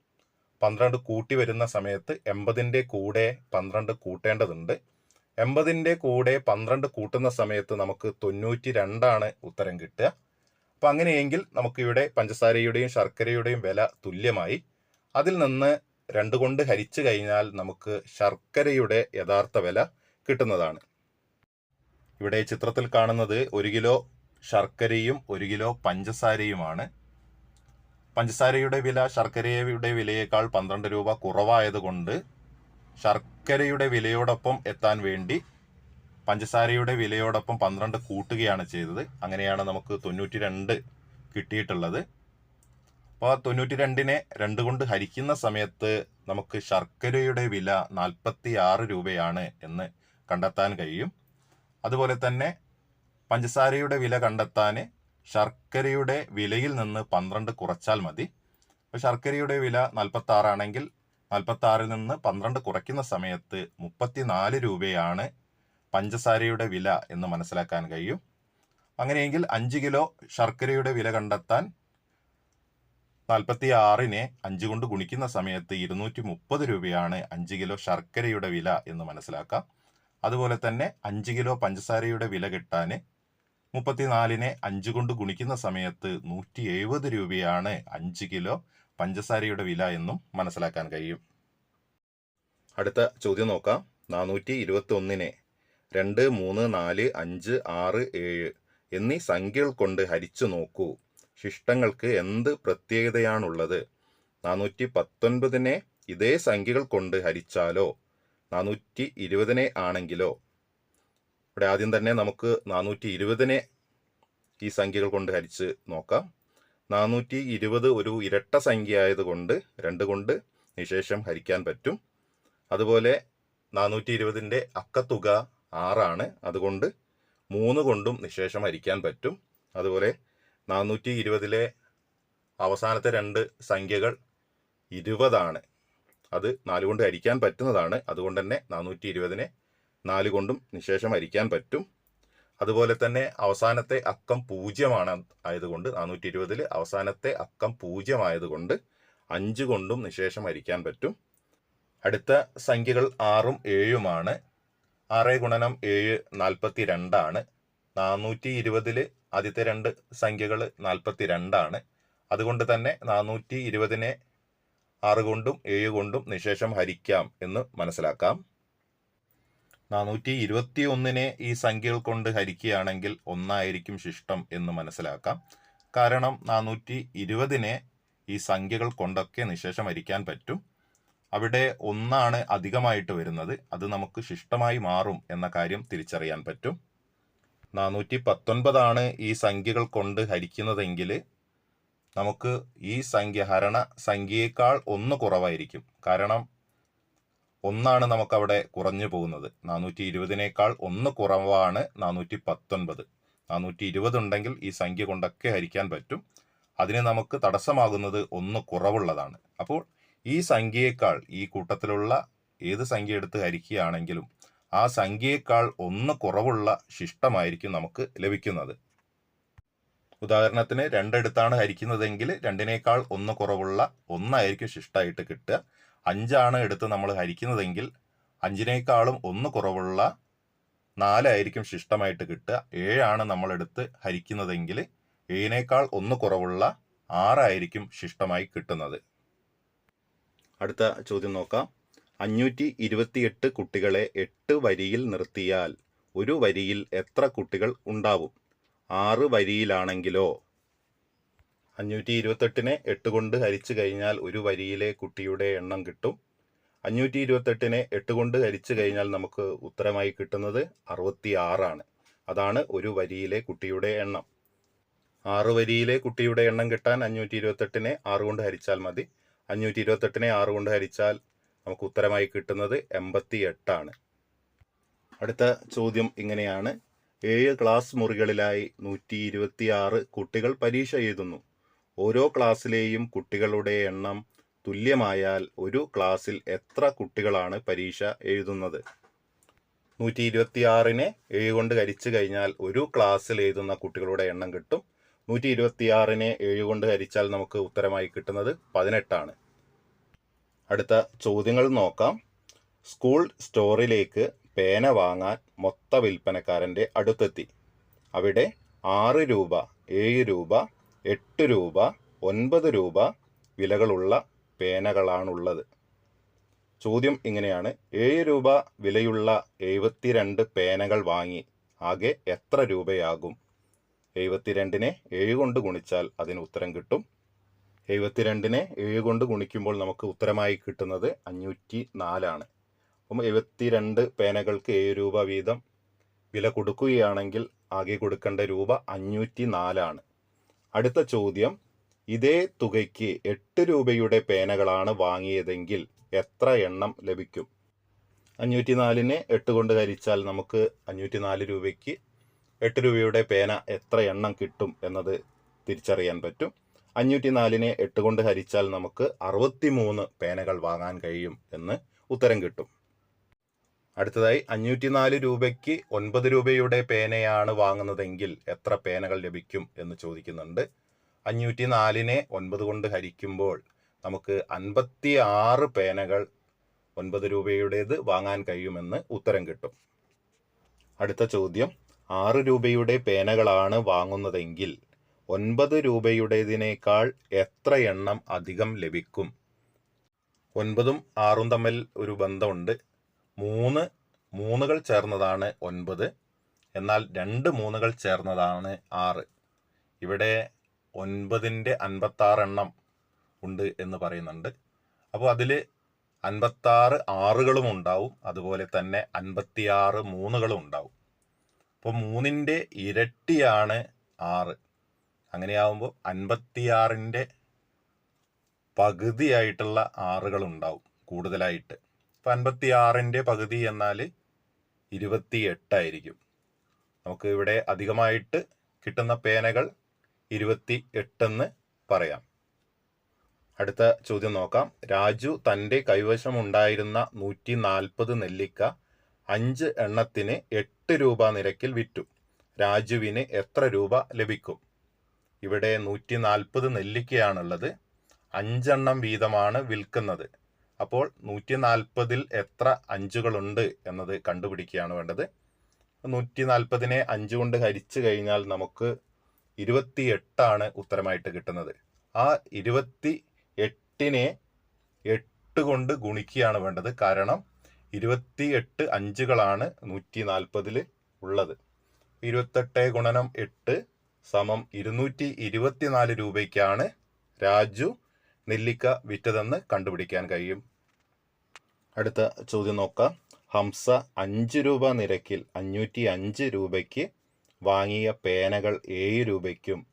[SPEAKER 1] പന്ത്രണ്ട് കൂട്ടി വരുന്ന സമയത്ത് എൺപതിന്റെ കൂടെ പന്ത്രണ്ട് കൂട്ടേണ്ടതുണ്ട്. എൺപതിന്റെ കൂടെ പന്ത്രണ്ട് കൂട്ടുന്ന സമയത്ത് നമുക്ക് തൊണ്ണൂറ്റി രണ്ടാണ് ഉത്തരം കിട്ടുക. അപ്പം അങ്ങനെയെങ്കിൽ നമുക്ക് ഇവിടെ പഞ്ചസാരയുടെയും ശർക്കരയുടെയും വില തുല്യമായി. അതിൽ നിന്ന് രണ്ട് കൊണ്ട് ഹരിച്ചു കഴിഞ്ഞാൽ നമുക്ക് ശർക്കരയുടെ യഥാർത്ഥ വില കിട്ടുന്നതാണ്. ഇവിടെ ചിത്രത്തിൽ കാണുന്നത് ഒരു കിലോ ശർക്കരയും ഒരു കിലോ പഞ്ചസാരയുമാണ്. പഞ്ചസാരയുടെ വില ശർക്കരയുടെ വിലയേക്കാൾ പന്ത്രണ്ട് രൂപ കുറവായതുകൊണ്ട് ശർക്കരയുടെ വിലയോടൊപ്പം എത്താൻ വേണ്ടി പഞ്ചസാരയുടെ വിലയോടൊപ്പം പന്ത്രണ്ട് കൂട്ടുകയാണ് ചെയ്തത്. അങ്ങനെയാണ് നമുക്ക് തൊണ്ണൂറ്റി രണ്ട് കിട്ടിയിട്ടുള്ളത്. അപ്പോൾ തൊണ്ണൂറ്റി രണ്ടിനെ രണ്ട് കൊണ്ട് ഹരിക്കുന്ന സമയത്ത് നമുക്ക് ശർക്കരയുടെ വില നാൽപ്പത്തി ആറ് രൂപയാണ് എന്ന് കണ്ടെത്താൻ കഴിയും. അതുപോലെ തന്നെ പഞ്ചസാരയുടെ വില കണ്ടെത്താൻ ശർക്കരയുടെ വിലയിൽ നിന്ന് പന്ത്രണ്ട് കുറച്ചാൽ മതി. അപ്പോൾ ശർക്കരയുടെ വില നാൽപ്പത്തി ആറാണെങ്കിൽ നാൽപ്പത്തി ആറിൽ നിന്ന് പന്ത്രണ്ട് കുറയ്ക്കുന്ന സമയത്ത് മുപ്പത്തിനാല് രൂപയാണ് പഞ്ചസാരയുടെ വില എന്ന് മനസ്സിലാക്കാൻ കഴിയും. അങ്ങനെയെങ്കിൽ അഞ്ച് കിലോ ശർക്കരയുടെ വില കണ്ടെത്താൻ നാൽപ്പത്തി ആറിനെ അഞ്ച് കൊണ്ട് ഗുണിക്കുന്ന സമയത്ത് ഇരുന്നൂറ്റി മുപ്പത് രൂപയാണ് അഞ്ച് കിലോ ശർക്കരയുടെ വില എന്ന് മനസ്സിലാക്കാം. അതുപോലെ തന്നെ അഞ്ച് കിലോ പഞ്ചസാരയുടെ വില കിട്ടാൻ മുപ്പത്തിനാലിനെ അഞ്ച് കൊണ്ട് ഗുണിക്കുന്ന സമയത്ത് നൂറ്റി എഴുപത് രൂപയാണ് അഞ്ച് കിലോ പഞ്ചസാരയുടെ വില എന്നും മനസ്സിലാക്കാൻ കഴിയും. അടുത്ത ചോദ്യം നോക്കാം. നാനൂറ്റി ഇരുപത്തി ഒന്നിനെ രണ്ട് മൂന്ന് നാല് അഞ്ച് ആറ് ഏഴ് എന്നീ സംഖ്യകൾ കൊണ്ട് ഹരിച്ചു നോക്കൂ. ശിഷ്ടങ്ങൾക്ക് എന്ത് പ്രത്യേകതയാണുള്ളത്? നാനൂറ്റി പത്തൊൻപതിനെ ഇതേ സംഖ്യകൾ കൊണ്ട് ഹരിച്ചാലോ? നാനൂറ്റി ഇരുപതിനെ ആണെങ്കിലോ? ഇവിടെ ആദ്യം തന്നെ നമുക്ക് നാനൂറ്റി ഇരുപതിനെ ഈ സംഖ്യകൾ കൊണ്ട് ഹരിച്ച് നോക്കാം. നാനൂറ്റി ഇരുപത് ഒരു ഇരട്ട സംഖ്യ ആയതുകൊണ്ട് രണ്ട് കൊണ്ട് നിശേഷം ഹരിക്കാൻ പറ്റും. അതുപോലെ നാനൂറ്റി ഇരുപതിന്റെ അക്കത്തുക ആറാണ്. അതുകൊണ്ട് മൂന്ന് കൊണ്ടും നിശേഷം ഹരിക്കാൻ പറ്റും. അതുപോലെ നാനൂറ്റി ഇരുപതിലെ അവസാനത്തെ രണ്ട് സംഖ്യകൾ ഇരുപതാണ്. അത് നാല് കൊണ്ട് ഹരിക്കാൻ പറ്റുന്നതാണ്. അതുകൊണ്ട് തന്നെ നാനൂറ്റി ഇരുപതിനെ നാല് കൊണ്ടും നിശേഷം ഹരിക്കാൻ പറ്റും. അതുപോലെ തന്നെ അവസാനത്തെ അക്കം പൂജ്യമാണ് ആയതുകൊണ്ട് നാനൂറ്റി ഇരുപതിൽ അവസാനത്തെ അക്കം പൂജ്യമായതുകൊണ്ട് അഞ്ച് കൊണ്ടും നിശേഷം ഹരിക്കാൻ പറ്റും. അടുത്ത സംഖ്യകൾ ആറും ഏഴുമാണ്. ആറ് ഗുണനം ഏഴ് നാൽപ്പത്തി രണ്ടാണ് നാനൂറ്റി ഇരുപതിൽ ആദ്യത്തെ രണ്ട് സംഖ്യകൾ നാൽപ്പത്തി രണ്ടാണ് അതുകൊണ്ട് തന്നെ നാനൂറ്റി ഇരുപതിനെ ആറ് കൊണ്ടും ഏഴ് കൊണ്ടും നിശേഷം ഹരിക്കാം എന്ന് മനസ്സിലാക്കാം. നാനൂറ്റി ഇരുപത്തി ഒന്നിനെ ഈ സംഖ്യകൾ കൊണ്ട് ഹരിക്കുകയാണെങ്കിൽ ഒന്നായിരിക്കും ശിഷ്ടം എന്ന് മനസ്സിലാക്കാം. കാരണം നാനൂറ്റി ഇരുപതിനെ ഈ സംഖ്യകൾ കൊണ്ടൊക്കെ നിശേഷം ഹരിക്കാൻ പറ്റും. അവിടെ ഒന്നാണ് അധികമായിട്ട് വരുന്നത്. അത് നമുക്ക് ശിഷ്ടമായി മാറും എന്ന കാര്യം തിരിച്ചറിയാൻ പറ്റും. നാനൂറ്റി പത്തൊൻപതാണ് ഈ സംഖ്യകൾ കൊണ്ട് ഹരിക്കുന്നതെങ്കിൽ നമുക്ക് ഈ സംഖ്യ ഹരണ സംഖ്യയേക്കാൾ ഒന്ന് കുറവായിരിക്കും. കാരണം ഒന്നാണ് നമുക്കവിടെ കുറഞ്ഞു പോകുന്നത്. നാനൂറ്റി ഇരുപതിനേക്കാൾ ഒന്ന് കുറവാണ് നാനൂറ്റി പത്തൊൻപത് നാനൂറ്റി ഇരുപത് ഉണ്ടെങ്കിൽ ഈ സംഖ്യ കൊണ്ടൊക്കെ ഹരിക്കാൻ പറ്റും. അതിന് നമുക്ക് തടസ്സമാകുന്നത് ഒന്ന് കുറവുള്ളതാണ്. അപ്പോൾ ഈ സംഖ്യയേക്കാൾ ഈ കൂട്ടത്തിലുള്ള ഏത് സംഖ്യ എടുത്ത് ഹരിക്കുകയാണെങ്കിലും ആ സംഖ്യയേക്കാൾ ഒന്ന് കുറവുള്ള ശിഷ്ടമായിരിക്കും നമുക്ക് ലഭിക്കുന്നത്. ഉദാഹരണത്തിന് രണ്ടെടുത്താണ് ഹരിക്കുന്നതെങ്കിൽ രണ്ടിനേക്കാൾ ഒന്ന് കുറവുള്ള ഒന്നായിരിക്കും ശിഷ്ടമായിട്ട് കിട്ടുക. അഞ്ചാണ് എടുത്ത് നമ്മൾ ഹരിക്കുന്നതെങ്കിൽ അഞ്ചിനേക്കാളും ഒന്ന് കുറവുള്ള നാലായിരിക്കും ശിഷ്ടമായിട്ട് കിട്ടുക. ഏഴാണ് നമ്മളെടുത്ത് ഹരിക്കുന്നതെങ്കിൽ ഏഴിനേക്കാൾ ഒന്ന് കുറവുള്ള ആറായിരിക്കും ശിഷ്ടമായി കിട്ടുന്നത്. അടുത്ത ചോദ്യം നോക്കാം. അഞ്ഞൂറ്റി ഇരുപത്തിയെട്ട് കുട്ടികളെ എട്ട് വരിയിൽ നിർത്തിയാൽ ഒരു വരിയിൽ എത്ര കുട്ടികൾ ഉണ്ടാവും? ആറ് വരിയിലാണെങ്കിലോ? അഞ്ഞൂറ്റി ഇരുപത്തെട്ടിനെ എട്ട് കൊണ്ട് ഹരിച്ചു കഴിഞ്ഞാൽ ഒരു വരിയിലെ കുട്ടിയുടെ എണ്ണം കിട്ടും. അഞ്ഞൂറ്റി ഇരുപത്തെട്ടിനെ എട്ട് കൊണ്ട് ഹരിച്ചു കഴിഞ്ഞാൽ നമുക്ക് ഉത്തരമായി കിട്ടുന്നത് അറുപത്തി ആറാണ് അതാണ് ഒരു വരിയിലെ കുട്ടിയുടെ എണ്ണം. ആറ് വരിയിലെ കുട്ടിയുടെ എണ്ണം കിട്ടാൻ അഞ്ഞൂറ്റി ഇരുപത്തെട്ടിനെ ആറ് കൊണ്ട് ഹരിച്ചാൽ മതി. അഞ്ഞൂറ്റി ഇരുപത്തെട്ടിനെ ആറ് കൊണ്ട് ഹരിച്ചാൽ നമുക്ക് ഉത്തരമായി കിട്ടുന്നത് എൺപത്തി എട്ടാണ് അടുത്ത ചോദ്യം ഇങ്ങനെയാണ്. ഏഴ് ക്ലാസ് മുറികളിലായി നൂറ്റി ഇരുപത്തിയാറ് കുട്ടികൾ പരീക്ഷ എഴുതുന്നു. ഓരോ ക്ലാസ്സിലെയും കുട്ടികളുടെ എണ്ണം തുല്യമായാൽ ഒരു ക്ലാസ്സിൽ എത്ര കുട്ടികളാണ് പരീക്ഷ എഴുതുന്നത്? നൂറ്റി ഇരുപത്തിയാറിനെ ഏഴ് കൊണ്ട് ഹരിച്ചു കഴിഞ്ഞാൽ ഒരു ക്ലാസ്സിൽ എഴുതുന്ന കുട്ടികളുടെ എണ്ണം കിട്ടും. നൂറ്റി ഇരുപത്തിയാറിനെ ഏഴ് കൊണ്ട് ഹരിച്ചാൽ നമുക്ക് ഉത്തരമായി കിട്ടുന്നത് പതിനെട്ടാണ്. അടുത്ത ചോദ്യങ്ങൾ നോക്കാം. സ്കൂൾ സ്റ്റോറിലേക്ക് പേന വാങ്ങാൻ മൊത്ത വിൽപ്പനക്കാരന്റെ അടുത്തെത്തി. അവിടെ ആറ് രൂപ ഏഴ് രൂപ എട്ട് രൂപ ഒൻപത് രൂപ വിലകളുള്ള പേനകളാണുള്ളത്. ചോദ്യം ഇങ്ങനെയാണ്. ഏഴ് രൂപ വിലയുള്ള എഴുപത്തിരണ്ട് പേനകൾ വാങ്ങി ആകെ എത്ര രൂപയാകും? എഴുപത്തിരണ്ടിനെ ഏഴ് കൊണ്ട് ഗുണിച്ചാൽ അതിന് ഉത്തരം കിട്ടും. എഴുപത്തിരണ്ടിനെ ഏഴ് കൊണ്ട് ഗുണിക്കുമ്പോൾ നമുക്ക് ഉത്തരമായി കിട്ടുന്നത് അഞ്ഞൂറ്റി നാലാണ് അപ്പം എഴുപത്തിരണ്ട് പേനകൾക്ക് ഏഴ് രൂപ വീതം വില കൊടുക്കുകയാണെങ്കിൽ ആകെ കൊടുക്കേണ്ട രൂപ അഞ്ഞൂറ്റി നാലാണ് അടുത്ത ചോദ്യം. ഇതേ തുകയ്ക്ക് എട്ട് രൂപയുടെ പേനകളാണ് വാങ്ങിയതെങ്കിൽ എത്ര എണ്ണം ലഭിക്കും? അഞ്ഞൂറ്റി നാലിനെ എട്ട് കൊണ്ട് ഹരിച്ചാൽ നമുക്ക് അഞ്ഞൂറ്റി നാല് രൂപയ്ക്ക് എട്ട് രൂപയുടെ പേന എത്ര എണ്ണം കിട്ടും എന്നത് തിരിച്ചറിയാൻ പറ്റും. അഞ്ഞൂറ്റി നാലിനെ എട്ട് കൊണ്ട് ഹരിച്ചാൽ നമുക്ക് അറുപത്തി മൂന്ന് പേനകൾ വാങ്ങാൻ കഴിയും എന്ന് ഉത്തരം കിട്ടും. അടുത്തതായി അഞ്ഞൂറ്റി നാല് രൂപയ്ക്ക് ഒൻപത് രൂപയുടെ പേനയാണ് വാങ്ങുന്നതെങ്കിൽ എത്ര പേനകൾ ലഭിക്കും എന്ന് ചോദിക്കുന്നുണ്ട്. അഞ്ഞൂറ്റി നാലിനെ ഒൻപത് കൊണ്ട് ഹരിക്കുമ്പോൾ നമുക്ക് അൻപത്തി ആറ് പേനകൾ ഒൻപത് രൂപയുടേത് വാങ്ങാൻ കഴിയുമെന്ന് ഉത്തരം കിട്ടും. അടുത്ത ചോദ്യം ആറ് രൂപയുടെ പേനകളാണ് വാങ്ങുന്നതെങ്കിൽ ഒൻപത് രൂപയുടേതിനേക്കാൾ എത്ര എണ്ണം അധികം ലഭിക്കും? ഒൻപതും ആറും തമ്മിൽ ഒരു ബന്ധമുണ്ട്. മൂന്ന് മൂന്നുകൾ ചേർന്നതാണ് ഒൻപത്. എന്നാൽ രണ്ട് മൂന്നുകൾ ചേർന്നതാണ് ആറ്. ഇവിടെ ഒൻപതിന്റെ അൻപത്താറ് എണ്ണം ഉണ്ട് എന്ന് പറയുന്നുണ്ട്. അപ്പോൾ അതിൽ അൻപത്താറ് ആറുകളും ഉണ്ടാവും. അതുപോലെ തന്നെ അൻപത്തിയാറ് മൂന്നുകളും ഉണ്ടാവും. അപ്പോൾ മൂന്നിന്റെ ഇരട്ടിയാണ് ആറ്. അങ്ങനെയാവുമ്പോൾ അൻപത്തിയാറിന്റെ പകുതിയായിട്ടുള്ള ആറുകളുണ്ടാവും കൂടുതലായിട്ട്. അപ്പം ആറിന്റെ പകുതി എന്നാൽ ഇരുപത്തി എട്ടായിരിക്കും നമുക്ക് ഇവിടെ അധികമായിട്ട് കിട്ടുന്ന പേനകൾ ഇരുപത്തി എട്ടെന്ന് പറയാം. അടുത്ത ചോദ്യം നോക്കാം. രാജു തന്റെ കൈവശമുണ്ടായിരുന്ന നൂറ്റി നാൽപ്പത് നെല്ലിക്ക അഞ്ച് എണ്ണത്തിന് എട്ട് രൂപ നിരക്കിൽ വിറ്റു. രാജുവിന് എത്ര രൂപ ലഭിക്കും? ഇവിടെ നൂറ്റി നാൽപ്പത് നെല്ലിക്കയാണുള്ളത്. അഞ്ചെണ്ണം വീതമാണ് വിൽക്കുന്നത്. അപ്പോൾ നൂറ്റി നാൽപ്പതിൽ എത്ര അഞ്ചുകളുണ്ട് എന്നത് കണ്ടുപിടിക്കുകയാണ് വേണ്ടത്. നൂറ്റി നാൽപ്പതിനെ അഞ്ച് കൊണ്ട് ഹരിച്ചു കഴിഞ്ഞാൽ നമുക്ക് ഇരുപത്തി എട്ടാണ് ഉത്തരമായിട്ട് കിട്ടുന്നത്. ആ ഇരുപത്തി എട്ടിനെ എട്ട് കൊണ്ട് ഗുണിക്കുകയാണ് വേണ്ടത്. കാരണം ഇരുപത്തി എട്ട് അഞ്ചുകളാണ് നൂറ്റി നാൽപ്പതിൽ ഉള്ളത്. ഇരുപത്തെട്ട് ഗുണനം എട്ട് സമം ഇരുന്നൂറ്റി ഇരുപത്തിനാല് രൂപയ്ക്കാണ് രാജു നെല്ലിക്ക വിറ്റതെന്ന് കണ്ടുപിടിക്കാൻ കഴിയും. അടുത്ത ചോദ്യം നോക്കാം. ഹംസ അഞ്ച് രൂപ നിരക്കിൽ അഞ്ഞൂറ്റി അഞ്ച് രൂപയ്ക്ക് വാങ്ങിയ പേനകൾ ഏഴ് രൂപയ്ക്കും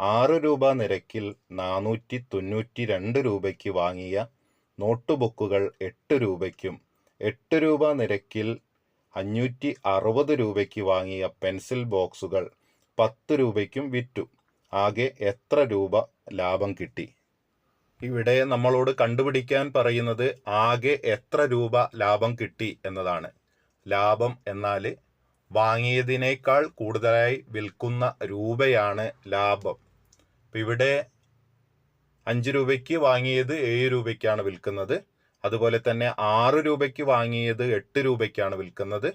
[SPEAKER 1] ആറ് രൂപ നിരക്കിൽ നാനൂറ്റി തൊണ്ണൂറ്റി രണ്ട് രൂപയ്ക്ക് വാങ്ങിയ നോട്ട് ബുക്കുകൾ എട്ട് രൂപയ്ക്കും എട്ട് രൂപ നിരക്കിൽ അഞ്ഞൂറ്റി അറുപത് രൂപയ്ക്ക് വാങ്ങിയ പെൻസിൽ ബോക്സുകൾ പത്ത് രൂപയ്ക്കും വിറ്റു. ആകെ എത്ര രൂപ ലാഭം കിട്ടി? ഇവിടെ നമ്മളോട് കണ്ടുപിടിക്കാൻ പറയുന്നത് ആകെ എത്ര രൂപ ലാഭം കിട്ടി എന്നതാണ്. ലാഭം എന്നാൽ വാങ്ങിയതിനേക്കാൾ കൂടുതലായി വിൽക്കുന്ന രൂപയാണ് ലാഭം. ഇപ്പം ഇവിടെ അഞ്ച് രൂപയ്ക്ക് വാങ്ങിയത് ഏഴ് രൂപയ്ക്കാണ് വിൽക്കുന്നത്. അതുപോലെ തന്നെ ആറ് രൂപയ്ക്ക് വാങ്ങിയത് എട്ട് രൂപയ്ക്കാണ് വിൽക്കുന്നത്.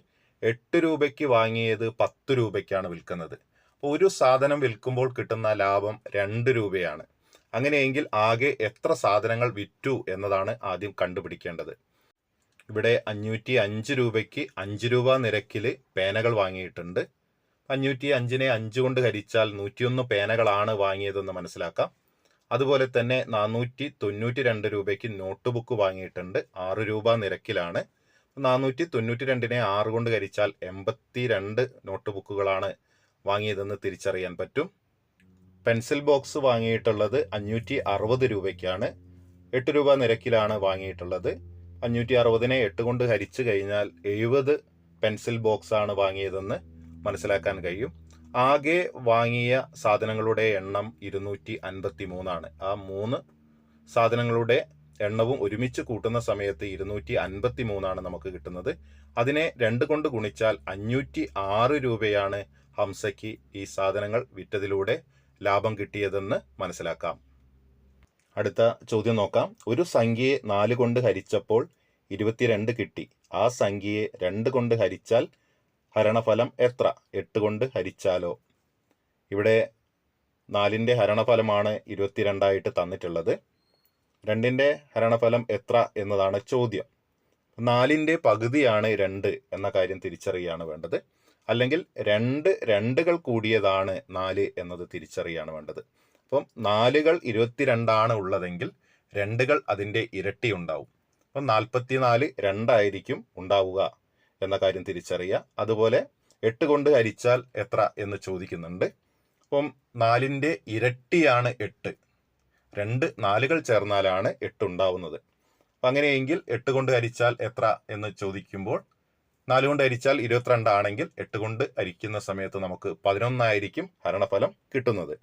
[SPEAKER 1] എട്ട് രൂപയ്ക്ക് വാങ്ങിയത് പത്ത് രൂപയ്ക്കാണ് വിൽക്കുന്നത്. അപ്പോൾ ഒരു സാധനം വിൽക്കുമ്പോൾ കിട്ടുന്ന ലാഭം രണ്ട് രൂപയാണ്. അങ്ങനെയെങ്കിൽ ആകെ എത്ര സാധനങ്ങൾ വിറ്റു എന്നതാണ് ആദ്യം കണ്ടുപിടിക്കേണ്ടത്. ഇവിടെ അഞ്ഞൂറ്റി അഞ്ച് രൂപയ്ക്ക് അഞ്ച് രൂപ നിരക്കിൽ പേനകൾ വാങ്ങിയിട്ടുണ്ട്. അഞ്ഞൂറ്റി അഞ്ചിനെ അഞ്ച് കൊണ്ട് ഹരിച്ചാൽ നൂറ്റിയൊന്ന് പേനകളാണ് വാങ്ങിയതെന്ന് മനസ്സിലാക്കാം. അതുപോലെ തന്നെ നാനൂറ്റി തൊണ്ണൂറ്റി രണ്ട് രൂപയ്ക്ക് നോട്ട് ബുക്ക് വാങ്ങിയിട്ടുണ്ട്. ആറ് രൂപ നിരക്കിലാണ്. നാനൂറ്റി തൊണ്ണൂറ്റി രണ്ടിനെ ആറ് കൊണ്ട് ഹരിച്ചാൽ എൺപത്തി രണ്ട് നോട്ട് ബുക്കുകളാണ് വാങ്ങിയതെന്ന് തിരിച്ചറിയാൻ പറ്റും. പെൻസിൽ ബോക്സ് വാങ്ങിയിട്ടുള്ളത് അഞ്ഞൂറ്റി അറുപത് രൂപയ്ക്കാണ്. എട്ട് രൂപ നിരക്കിലാണ് വാങ്ങിയിട്ടുള്ളത്. അഞ്ഞൂറ്റി അറുപതിനെ എട്ട് കൊണ്ട് ഹരിച്ചു കഴിഞ്ഞാൽ എഴുപത് പെൻസിൽ ബോക്സ് ആണ് വാങ്ങിയതെന്ന് മനസ്സിലാക്കാൻ കഴിയും. ആകെ വാങ്ങിയ സാധനങ്ങളുടെ എണ്ണം ഇരുന്നൂറ്റി അൻപത്തി മൂന്നാണ് ആ മൂന്ന് സാധനങ്ങളുടെ എണ്ണവും ഒരുമിച്ച് കൂട്ടുന്ന സമയത്ത് ഇരുന്നൂറ്റി അൻപത്തി മൂന്നാണ് നമുക്ക് കിട്ടുന്നത്. അതിനെ രണ്ട് കൊണ്ട് ഗുണിച്ചാൽ അഞ്ഞൂറ്റി ആറ് രൂപയാണ് ഹംസയ്ക്ക് ഈ സാധനങ്ങൾ വിറ്റതിലൂടെ ലാഭം കിട്ടിയതെന്ന് മനസ്സിലാക്കാം. അടുത്ത ചോദ്യം നോക്കാം. ഒരു സംഖ്യയെ നാല് കൊണ്ട് ഹരിച്ചപ്പോൾ ഇരുപത്തിരണ്ട് കിട്ടി. ആ സംഖ്യയെ രണ്ട് കൊണ്ട് ഹരിച്ചാൽ ഹരണഫലം എത്ര? എട്ട് കൊണ്ട് ഹരിച്ചാലോ? ഇവിടെ നാലിന്റെ ഹരണഫലമാണ് ഇരുപത്തിരണ്ടായിട്ട് തന്നിട്ടുള്ളത്. രണ്ടിന്റെ ഹരണഫലം എത്ര എന്നതാണ് ചോദ്യം. നാലിന്റെ പകുതിയാണ് രണ്ട് എന്ന കാര്യം തിരിച്ചറിയാണ് വേണ്ടത്. അല്ലെങ്കിൽ രണ്ട് രണ്ടുകൾ കൂടിയതാണ് നാല് എന്നത് തിരിച്ചറിയാണ് വേണ്ടത്. അപ്പം നാലുകൾ ഇരുപത്തിരണ്ടാണ് ഉള്ളതെങ്കിൽ രണ്ടുകൾ അതിന്റെ ഇരട്ടി ഉണ്ടാവും. അപ്പം നാൽപ്പത്തിനാല് രണ്ടായിരിക്കും ഉണ്ടാവുക എന്ന കാര്യം തിരിച്ചറിയുക. അതുപോലെ എട്ട് കൊണ്ട് ഹരിച്ചാൽ എത്ര എന്ന് ചോദിക്കുന്നുണ്ട്. അപ്പം നാലിന്റെ ഇരട്ടിയാണ് എട്ട്. രണ്ട് നാലുകൾ ചേർന്നാലാണ് എട്ട് ഉണ്ടാവുന്നത്. അപ്പം അങ്ങനെയെങ്കിൽ എട്ട് കൊണ്ട് ഹരിച്ചാൽ എത്ര എന്ന് ചോദിക്കുമ്പോൾ നാല് കൊണ്ട് ഹരിച്ചാൽ ഇരുപത്തിരണ്ടാണെങ്കിൽ എട്ട് കൊണ്ട് ഹരിക്കുന്ന സമയത്ത് നമുക്ക് പതിനൊന്നായിരിക്കും ഹരണഫലം കിട്ടുന്നത്.